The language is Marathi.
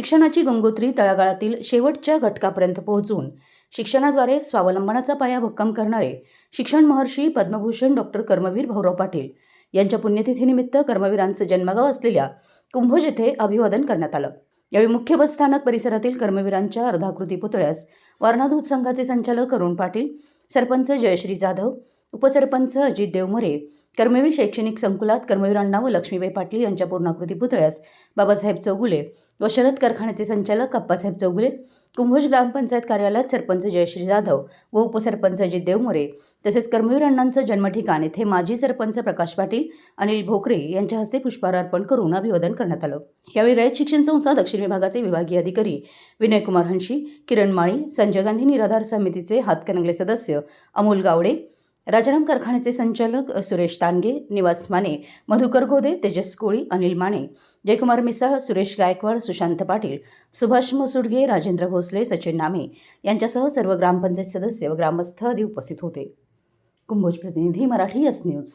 शिक्षणाची गंगोत्री तळागाळातील शेवटच्या घटकापर्यंत पोहोचून शिक्षणाद्वारे स्वावलंबनाचा पाया भक्कम करणारे शिक्षण महर्षी पद्मभूषण डॉक्टर कर्मवीर भाऊराव पाटील यांच्या पुण्यतिथीनिमित्त कर्मवीरांचं जन्मगाव असलेल्या कुंभोज येथे अभिवादन करण्यात आलं. यावेळी मुख्य बस स्थानक परिसरातील कर्मवीरांच्या अर्धाकृती पुतळ्यास वारणा दूध संघाचे संचालक अरुण पाटील सरपंच जयश्री जाधव उपसरपंच अजित देवमोरे कर्मवीर शैक्षणिक संकुलात कर्मवीरांना व लक्ष्मीबाई पाटील यांच्या पूर्णाकृती पुतळ्यास बाबासाहेब चौगुले व शरद कारखान्याचे संचालक अप्पासाहेब चौगुले कुंभोज ग्रामपंचायत कार्यालयात सरपंच जयश्री जाधव व उपसरपंच अजित देवमोरे तसेच कर्मवीर अण्णांचं जन्मठिकाण येथे माजी सरपंच प्रकाश पाटील अनिल भोकरे यांच्या हस्ते पुष्पहार अर्पण करून अभिवादन करण्यात आलं. यावेळी रयत शिक्षण संस्था दक्षिण विभागाचे विभागीय अधिकारी विनयकुमार हंशी किरण माळी संजय गांधी निराधार समितीचे हातकणंगले सदस्य अमोल गावडे राजाराम कारखान्याचे संचालक सुरेश तानगे निवास माने मधुकर गोदे तेजस कोळी अनिल माने जयकुमार मिसाळ सुरेश गायकवाड सुशांत पाटील सुभाष मसुडगे राजेंद्र भोसले सचिन नामे यांच्यासह सर्व ग्रामपंचायत सदस्य व ग्रामस्थ आदी उपस्थित होते. कुंभोज प्रतिनिधी मराठी एस न्यूज